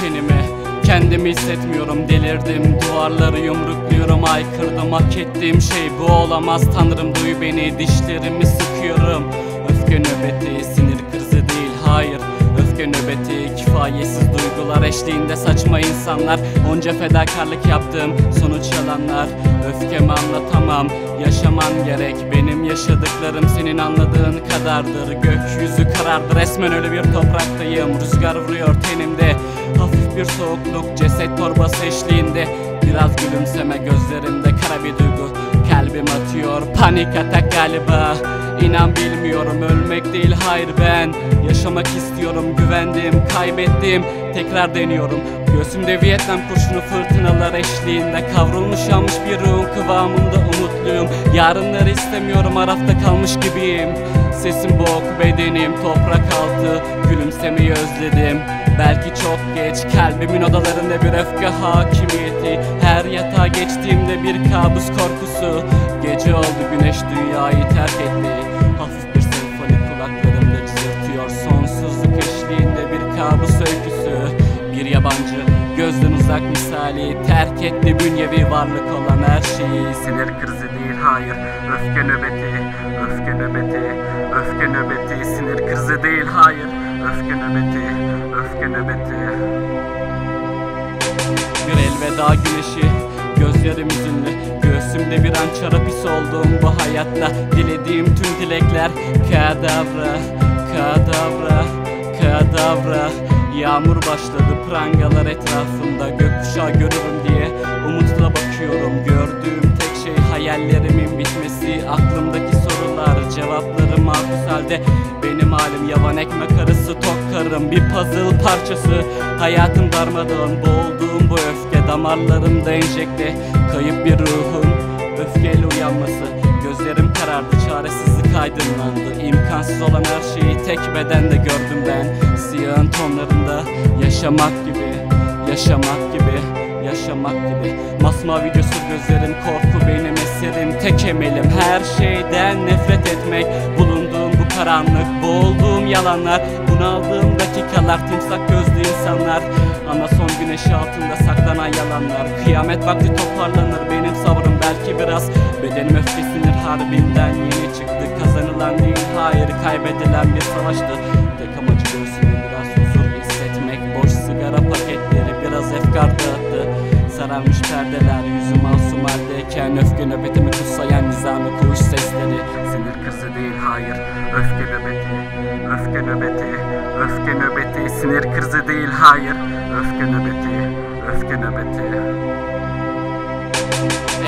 tenimi Kendimi hissetmiyorum delirdim. Duvarları yumrukluyorum aykırdım Hak ettiğim şey bu olamaz. Tanrım duy beni dişlerimi sıkıyorum. Öfke nöbeti sinir krizi değil hayır Öfke nöbeti kifayetsiz duygular eşliğinde saçma insanlar. Onca fedakarlık yaptım sonuç yalanlar Öfkemi anlatamam yaşaman gerek. Benim yaşadıklarım senin anladığın kadardır. Gökyüzü karardı resmen öyle bir topraktayım. Rüzgar vuruyor tenimde Hafif bir soğukluk ceset torbası eşliğinde. Biraz gülümseme gözlerimde kara bir duygu. Kalbim atıyor panik atak galiba İnan bilmiyorum ölmek değil hayır ben. Yaşamak istiyorum güvendim kaybettim. Tekrar deniyorum. Göğsümde Vietnam kurşunu fırtınalar eşliğinde Kavrulmuş yanmış bir ruhun kıvamında umutluyum. Yarınları istemiyorum arafta kalmış gibiyim. Sesim boğuk bedenim toprak altı. Gülümsemeyi özledim. Belki çok geç kalbimin odalarında bir öfke hakimiyeti. Her yatağa geçtiğimde bir kabus korkusu Gece oldu güneş dünyayı terk etti. Hafif bir senfoni kulaklarımda cızırtıyor. Sonsuzluk eşliğinde bir kabus öyküsü. Bir yabancı gözden uzak misali Terk etti bünyevi varlık olan her şeyi. Sinir krizi değil hayır Öfke nöbeti, öfke nöbeti Öfke nöbeti, sinir krizi değil hayır Öfke nöbeti, öfke nöbeti. Bir elveda güneşi Gözlerim üzünlü Göğsümde bir an çarapis olduğum bu hayatta. Dilediğim tüm dilekler Kadavra, kadavra, kadavra. Yağmur başladı prangalar etrafında Gökkuşağı görürüm diye umutla bakıyorum. Gördüğüm tek şey hayallerimin bitmesi Aklımdaki sorular cevapları mahpus halde. Benim halim yavan ekmek arası tok karım Bir puzzle parçası. Hayatım darmadağın boğulduğum bu öfke Damarlarımda enjekte. Kayıp bir ruhun öfkeyle uyanması. Gözlerim karardı çaresizlik aydınlandı. İmkansız olan her şeyi tek bedende gördüm ben. Siyahın tonlarında yaşamak gibi Yaşamak gibi yaşamak gibi. Masmavi cesur gözlerim korku benim eserim Tek emelim her şeyden nefret etmek Bulunduğum bu karanlık boğulduğum yalanlar Bunaldığım dakikalar timsak gözlü insanlar. Ama son güneşi altında saklanan yalanlar. Kıyamet vakti toparlanır benim sabrım biraz. Bedenim öfke sinir harbinden yeni çıktı. Kazanılan değil hayır kaybedilen bir savaştı. Tek amacı göğsümde biraz huzur hissetmek. Boş sigara paketleri biraz efkar dağıttı. Sararmış perdeler yüzü masum haldeyken Öfke nöbetimi kutsayan nizami kuş sesleri. Sinir krizi değil hayır. Öfke nöbeti Öfke nöbeti Öfke nöbeti. Sinir krizi değil hayır. Öfke nöbeti Öfke nöbeti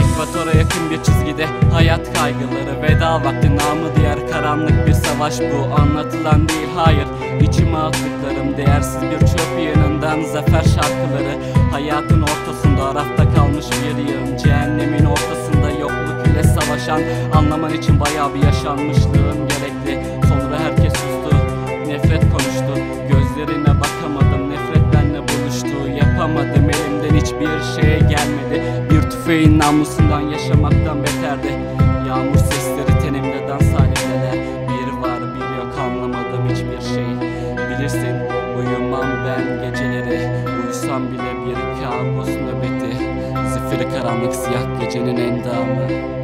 Ekvatora yakın bir çizgide hayat kaygıları Veda vakti namı diğer karanlık bir savaş. Bu Anlatılan değil hayır. İçime attıklarım Değersiz bir çöp yanından zafer şarkıları. Hayatın ortasında arafta kalmış bir yığın. Cehennemin ortasında yokluk ile savaşan Anlaman için bayağı bir yaşanmışlığın gerekli. Sonra herkes sustu nefret konuştu. Gözlerine bakamadım nefret benle buluştu. Yapamadım elimden hiçbir şey Bir tüfeğin namlusundan yaşamaktan beterdi Yağmur sesleri tenimde dans halindeler Bir var bir yok anlamadım hiçbir şey Bilirsin uyumam ben geceleri. Uyusam bile bir kabus nöbeti. Zifiri karanlık siyah gecenin endamı